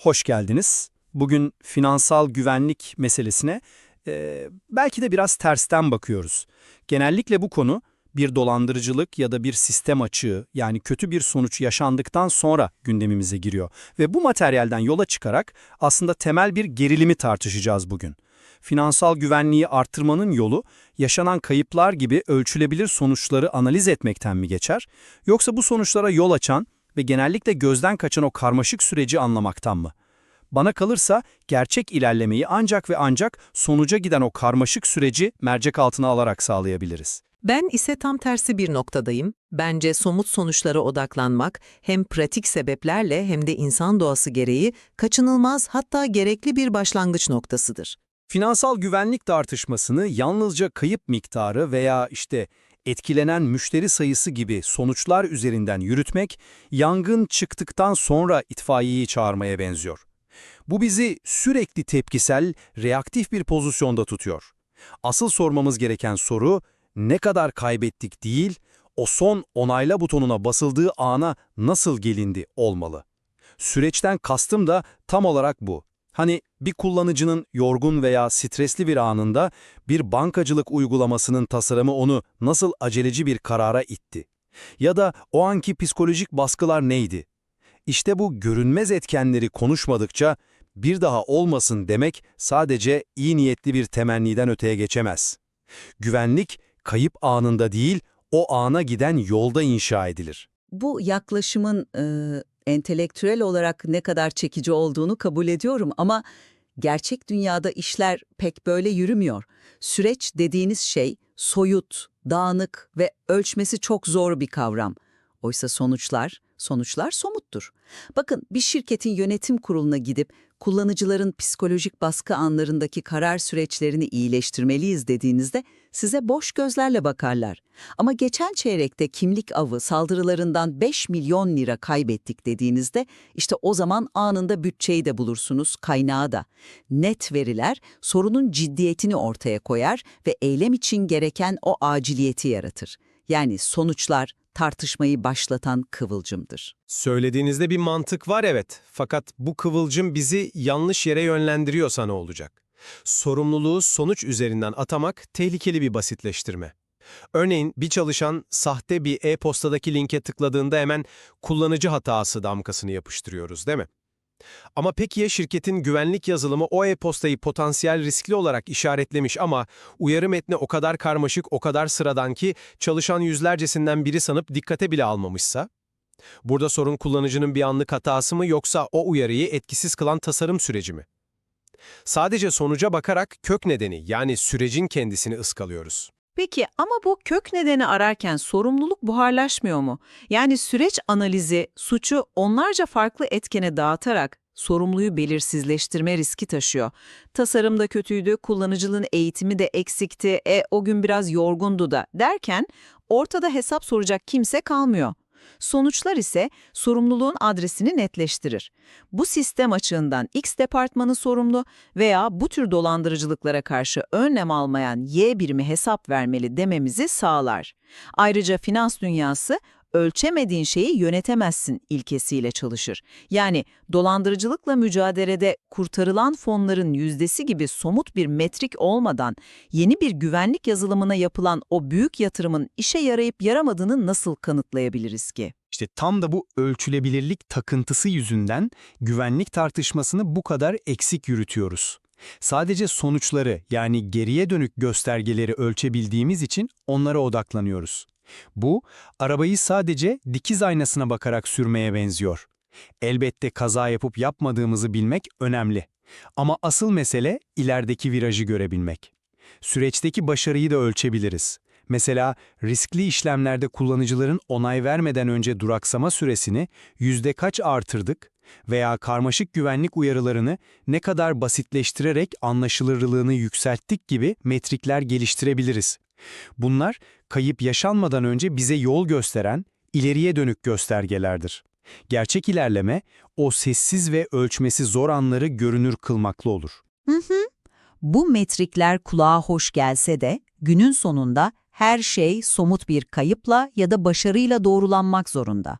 hoş geldiniz. Bugün finansal güvenlik meselesine e, belki de biraz tersten bakıyoruz. Genellikle bu konu bir dolandırıcılık ya da bir sistem açığı yani kötü bir sonuç yaşandıktan sonra gündemimize giriyor. Ve bu materyalden yola çıkarak aslında temel bir gerilimi tartışacağız bugün. Finansal güvenliği arttırmanın yolu yaşanan kayıplar gibi ölçülebilir sonuçları analiz etmekten mi geçer? Yoksa bu sonuçlara yol açan ve genellikle gözden kaçan o karmaşık süreci anlamaktan mı? Bana kalırsa gerçek ilerlemeyi ancak ve ancak sonuca giden o karmaşık süreci mercek altına alarak sağlayabiliriz. Ben ise tam tersi bir noktadayım. Bence somut sonuçlara odaklanmak hem pratik sebeplerle hem de insan doğası gereği kaçınılmaz hatta gerekli bir başlangıç noktasıdır. Finansal güvenlik tartışmasını yalnızca kayıp miktarı veya işte etkilenen müşteri sayısı gibi sonuçlar üzerinden yürütmek, yangın çıktıktan sonra itfaiyeyi çağırmaya benziyor. Bu bizi sürekli tepkisel, reaktif bir pozisyonda tutuyor. Asıl sormamız gereken soru, ne kadar kaybettik değil, o son onayla butonuna basıldığı ana nasıl gelindi olmalı. Süreçten kastım da tam olarak bu. Hani bir kullanıcının yorgun veya stresli bir anında bir bankacılık uygulamasının tasarımı onu nasıl aceleci bir karara itti? Ya da o anki psikolojik baskılar neydi? İşte bu görünmez etkenleri konuşmadıkça bir daha olmasın demek sadece iyi niyetli bir temenniden öteye geçemez. Güvenlik kayıp anında değil, o ana giden yolda inşa edilir. Bu yaklaşımın e, entelektüel olarak ne kadar çekici olduğunu kabul ediyorum ama gerçek dünyada işler pek böyle yürümüyor. Süreç dediğiniz şey soyut, dağınık ve ölçmesi çok zor bir kavram. Oysa sonuçlar, sonuçlar somuttur. Bakın bir şirketin yönetim kuruluna gidip kullanıcıların psikolojik baskı anlarındaki karar süreçlerini iyileştirmeliyiz dediğinizde size boş gözlerle bakarlar. Ama geçen çeyrekte kimlik avı saldırılarından 5 milyon lira kaybettik dediğinizde işte o zaman anında bütçeyi de bulursunuz, kaynağı da. Net veriler sorunun ciddiyetini ortaya koyar ve eylem için gereken o aciliyeti yaratır. Yani sonuçlar tartışmayı başlatan kıvılcımdır. Söylediğinizde bir mantık var evet. Fakat bu kıvılcım bizi yanlış yere yönlendiriyorsa ne olacak? Sorumluluğu sonuç üzerinden atamak tehlikeli bir basitleştirme. Örneğin bir çalışan sahte bir e-postadaki linke tıkladığında hemen kullanıcı hatası damgasını yapıştırıyoruz değil mi? Ama peki ya şirketin güvenlik yazılımı o e-postayı potansiyel riskli olarak işaretlemiş ama uyarı metni o kadar karmaşık, o kadar sıradan ki çalışan yüzlercesinden biri sanıp dikkate bile almamışsa? Burada sorun kullanıcının bir anlık hatası mı yoksa o uyarıyı etkisiz kılan tasarım süreci mi? Sadece sonuca bakarak kök nedeni yani sürecin kendisini ıskalıyoruz. Peki ama bu kök nedeni ararken sorumluluk buharlaşmıyor mu? Yani süreç analizi suçu onlarca farklı etkene dağıtarak sorumluyu belirsizleştirme riski taşıyor. Tasarım da kötüydü, kullanıcının eğitimi de eksikti, e o gün biraz yorgundu da derken ortada hesap soracak kimse kalmıyor. Sonuçlar ise sorumluluğun adresini netleştirir. Bu sistem açığından X departmanı sorumlu veya bu tür dolandırıcılıklara karşı önlem almayan Y birimi hesap vermeli dememizi sağlar. Ayrıca finans dünyası ölçemediğin şeyi yönetemezsin ilkesiyle çalışır. Yani dolandırıcılıkla mücadelede kurtarılan fonların yüzdesi gibi somut bir metrik olmadan yeni bir güvenlik yazılımına yapılan o büyük yatırımın işe yarayıp yaramadığını nasıl kanıtlayabiliriz ki? İşte tam da bu ölçülebilirlik takıntısı yüzünden güvenlik tartışmasını bu kadar eksik yürütüyoruz. Sadece sonuçları yani geriye dönük göstergeleri ölçebildiğimiz için onlara odaklanıyoruz. Bu, arabayı sadece dikiz aynasına bakarak sürmeye benziyor. Elbette kaza yapıp yapmadığımızı bilmek önemli. Ama asıl mesele ilerideki virajı görebilmek. Süreçteki başarıyı da ölçebiliriz. Mesela riskli işlemlerde kullanıcıların onay vermeden önce duraksama süresini yüzde kaç artırdık veya karmaşık güvenlik uyarılarını ne kadar basitleştirerek anlaşılırlığını yükselttik gibi metrikler geliştirebiliriz. Bunlar kayıp yaşanmadan önce bize yol gösteren, ileriye dönük göstergelerdir. Gerçek ilerleme, o sessiz ve ölçmesi zor anları görünür kılmaklı olur. Hı hı. Bu metrikler kulağa hoş gelse de günün sonunda her şey somut bir kayıpla ya da başarıyla doğrulanmak zorunda.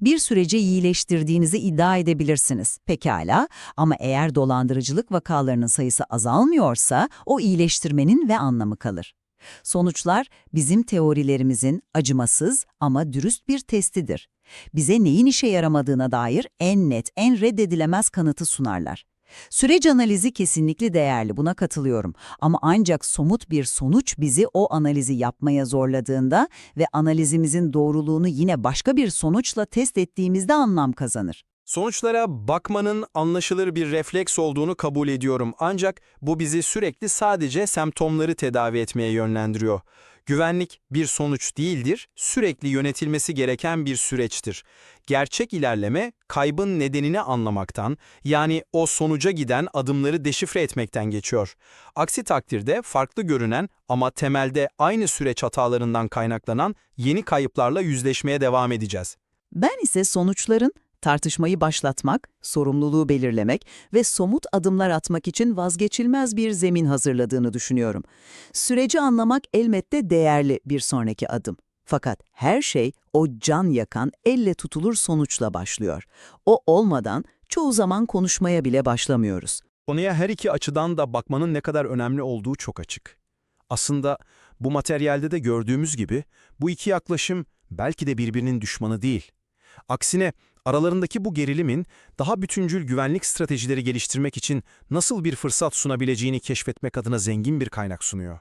Bir süreci iyileştirdiğinizi iddia edebilirsiniz. Pekala ama eğer dolandırıcılık vakalarının sayısı azalmıyorsa o iyileştirmenin ve anlamı kalır. Sonuçlar bizim teorilerimizin acımasız ama dürüst bir testidir. Bize neyin işe yaramadığına dair en net, en reddedilemez kanıtı sunarlar. Süreç analizi kesinlikle değerli, buna katılıyorum. Ama ancak somut bir sonuç bizi o analizi yapmaya zorladığında ve analizimizin doğruluğunu yine başka bir sonuçla test ettiğimizde anlam kazanır. Sonuçlara bakmanın anlaşılır bir refleks olduğunu kabul ediyorum ancak bu bizi sürekli sadece semptomları tedavi etmeye yönlendiriyor. Güvenlik bir sonuç değildir, sürekli yönetilmesi gereken bir süreçtir. Gerçek ilerleme kaybın nedenini anlamaktan, yani o sonuca giden adımları deşifre etmekten geçiyor. Aksi takdirde farklı görünen ama temelde aynı süreç hatalarından kaynaklanan yeni kayıplarla yüzleşmeye devam edeceğiz. Ben ise sonuçların tartışmayı başlatmak, sorumluluğu belirlemek ve somut adımlar atmak için vazgeçilmez bir zemin hazırladığını düşünüyorum. Süreci anlamak elbette değerli bir sonraki adım. Fakat her şey o can yakan, elle tutulur sonuçla başlıyor. O olmadan çoğu zaman konuşmaya bile başlamıyoruz. Konuya her iki açıdan da bakmanın ne kadar önemli olduğu çok açık. Aslında bu materyalde de gördüğümüz gibi bu iki yaklaşım belki de birbirinin düşmanı değil. Aksine aralarındaki bu gerilimin daha bütüncül güvenlik stratejileri geliştirmek için nasıl bir fırsat sunabileceğini keşfetmek adına zengin bir kaynak sunuyor.